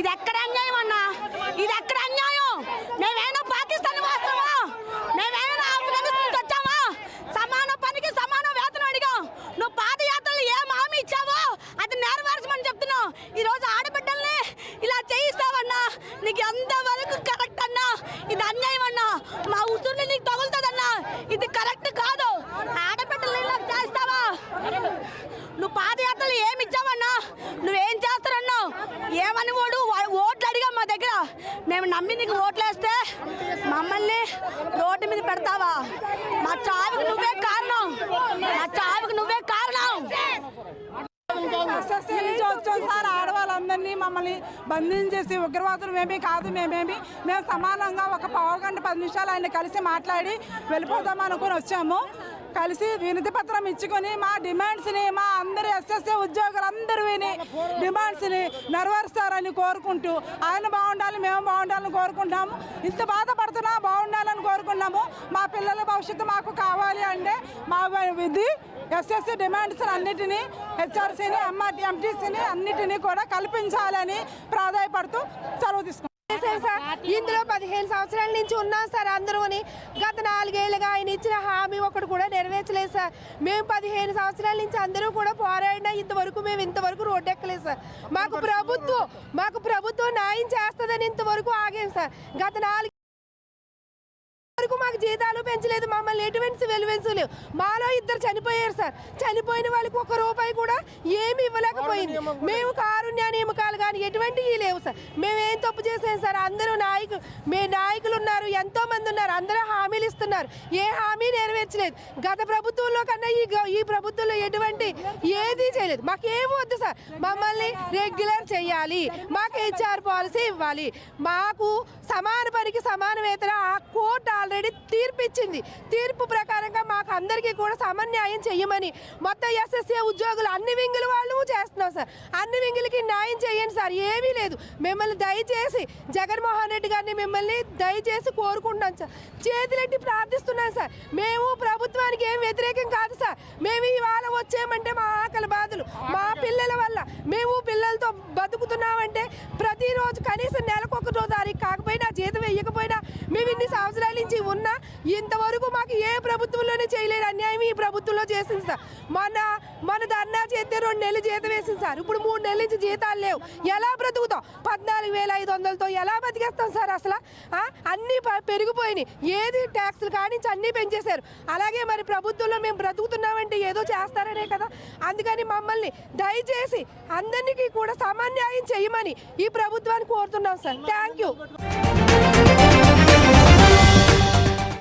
ఇది ఎక్కడ అన్యాయం అన్నా? ఇది ఎక్కడ అన్యాయం? మేమేమైనా పాకిస్తాన్ వాస్తవా? మేమేమైనా ఆఫ్ఘనిస్తాన్ వచ్చామా? సమాన పనికి సమాన వేతనం అడిగాం. నువ్వు పాదయాత్రలు ఏం హామీ ఇచ్చావో అది నెరవేర్చమని చెప్తున్నావు. ఈరోజు ఆడబిడ్డల్ని ఇలా చేయిస్తావన్నా? నీకు ఎంతవరకు కరెక్ట్ అన్నా? ఇది అన్యాయం అన్నా మా ఉసురుని నీకు తగులుతుందన్నా ఇది కరెక్ట్ కాదు ఆడబిడ్డల్ని ఇలా చేస్తావా నువ్వు పాదయాత్రలు ఏమి ఇచ్చావన్నా నువ్వేం చేస్తారన్నావు ఏమని ఓడు వా- ఓట్లు అడిగా మా దగ్గర మేము నమ్మి నీకు ఓట్లేస్తే మమ్మల్ని రోడ్డు మీద పెడతావా? మా చావుకు నువ్వే కారణం. మా చావుకు నువ్వే కారణం. సార్ ఆడవాళ్ళందరినీ మమ్మల్ని బంధించేసి ఉగ్రవాదులు మేమీ కాదు మేమేమి. మేము సమానంగా ఒక పావు గంట పది నిమిషాలు ఆయన కలిసి మాట్లాడి వెళ్ళిపోదాం అనుకుని వచ్చాము. కలిసి వినతి పత్రం ఇచ్చుకొని మా డిమాండ్స్ని మా అందరి ఉద్యోగులు ఉద్యోగులందరూ విని డిమాండ్స్ని నెరవేరుస్తారని కోరుకుంటూ ఆయన బాగుండాలి మేము బాగుండాలని కోరుకుంటాము ఇంత బాధపడుతున్నా బాగుండాలని కోరుకున్నాము మా పిల్లల భవిష్యత్తు మాకు కావాలి అంటే మా విధి ఎస్ఎస్సీ డిమాండ్స్ అన్నిటినీ హెచ్ఆర్సీని ఎంఆర్టీ ఎంటీసీని అన్నిటినీ కూడా కల్పించాలని ప్రాధాయపడుతూ సెలవు తీసుకుంటాం ఇందులో పదిహేను సంవత్సరాల నుంచి ఉన్నాం సార్ అందరూని. గత నాలుగేళ్ళుగా ఆయన ఇచ్చిన హామీ ఒకటి కూడా నెరవేర్చలేదు సార్. మేము పదిహేను సంవత్సరాల నుంచి అందరూ కూడా పోరాడినా ఇంతవరకు మేము ఇంతవరకు రోడ్డెక్కలేదు సార్. మాకు ప్రభుత్వం మాకు ప్రభుత్వం న్యాయం చేస్తుందని ఇంతవరకు ఆగాం సార్. గత నాలుగు వరకు మాకు జీతాలు పెంచలేదు మమ్మల్ని ఎటువంటి వెలువెన్స్ లేవు మాలో ఇద్దరు చనిపోయారు సార్. చనిపోయిన వాళ్ళకి ఒక రూపాయి కూడా ఏమి ఇవ్వలేకపోయింది. మేము కారుణ్య నియమకాలు కానీ ఎటువంటివి లేవు సార్. మేమేం తప్పు చేసాం సార్? అందరూ నాయకులు మే నాయకులు ఉన్నారు ఎంతో మంది ఉన్నారు అందరూ హామీలు ఇస్తున్నారు. ఏ హామీ నెరవేర్చలేదు. గత ప్రభుత్వంలో కన్నా ఈ గ- ఈ ప్రభుత్వంలో ఎటువంటి ఏది చేయలేదు. మాకేం వద్దు సార్. మమ్మల్ని రెగ్యులర్ చేయాలి. మాకు హెచ్ఆర్ పాలసీ ఇవ్వాలి. మాకు సమాన పనికి సమాన వేతన ఆ కోర్టు ఆల్రెడీ తీర్పు ఇచ్చింది తీర్పు ప్రకారంగా మా అందరికీ కూడా సమన్యాయం చేయమని మొత్తం ఎస్ఎస్ఏ ఉద్యోగులు అన్ని వింగుల వాళ్ళు చేస్తున్నాం సార్. అన్ని వింగులకి న్యాయం చేయండి సార్. ఏమీ లేదు. మిమ్మల్ని దయచేసి జగన్మోహన్ రెడ్డి గారిని మిమ్మల్ని దయచేసి కోరుకుంటున్నాం సార్. చేతులెట్టి ప్రార్థిస్తున్నాం సార్. మేము ప్రభుత్వానికి ఏం వ్యతిరేకం కాదు సార్. మేము ఇవాళ వచ్చామంటే మా ఆకలి బాధలు. మా పిల్లల వల్ల మేము పిల్లలతో బతుకుతున్నామంటే ప్రతిరోజు కనీసం నెలకు తారీఖు కాకపోయినా జీతం వేయకపోయినా మేము ఇన్ని సంవత్సరాల నుంచి ఉన్నా ఇంతవరకు మాకు ఏ ప్రభుత్వంలోనే చేయలేని అన్యాయం ఈ ప్రభుత్వంలో చేసింది సార్. మన మన ధర్నా చేస్తే రెండు నెలలు జీతం వేసింది సార్. ఇప్పుడు మూడు నెలల నుంచి జీతాలు లేవు. ఎలా బ్రతుకుతాం? పద్నాలుగు వేల ఐదు వందలతో ఎలా బతికేస్తాం సార్ అసలు? అన్నీ ప- పెరిగిపోయినాయి. ఏది ట్యాక్స్లు కానించి అన్నీ పెంచేశారు. అలాగే మరి ప్రభుత్వంలో మేము బ్రతుకుతున్నామంటే ఏదో చేస్తారనే కదా. అందుకని మమ్మల్ని దయచేసి అందరికీ కూడా సమన్యాయం చేయమని ఈ ప్రభుత్వాన్ని కోరుతున్నాం సార్. Thank you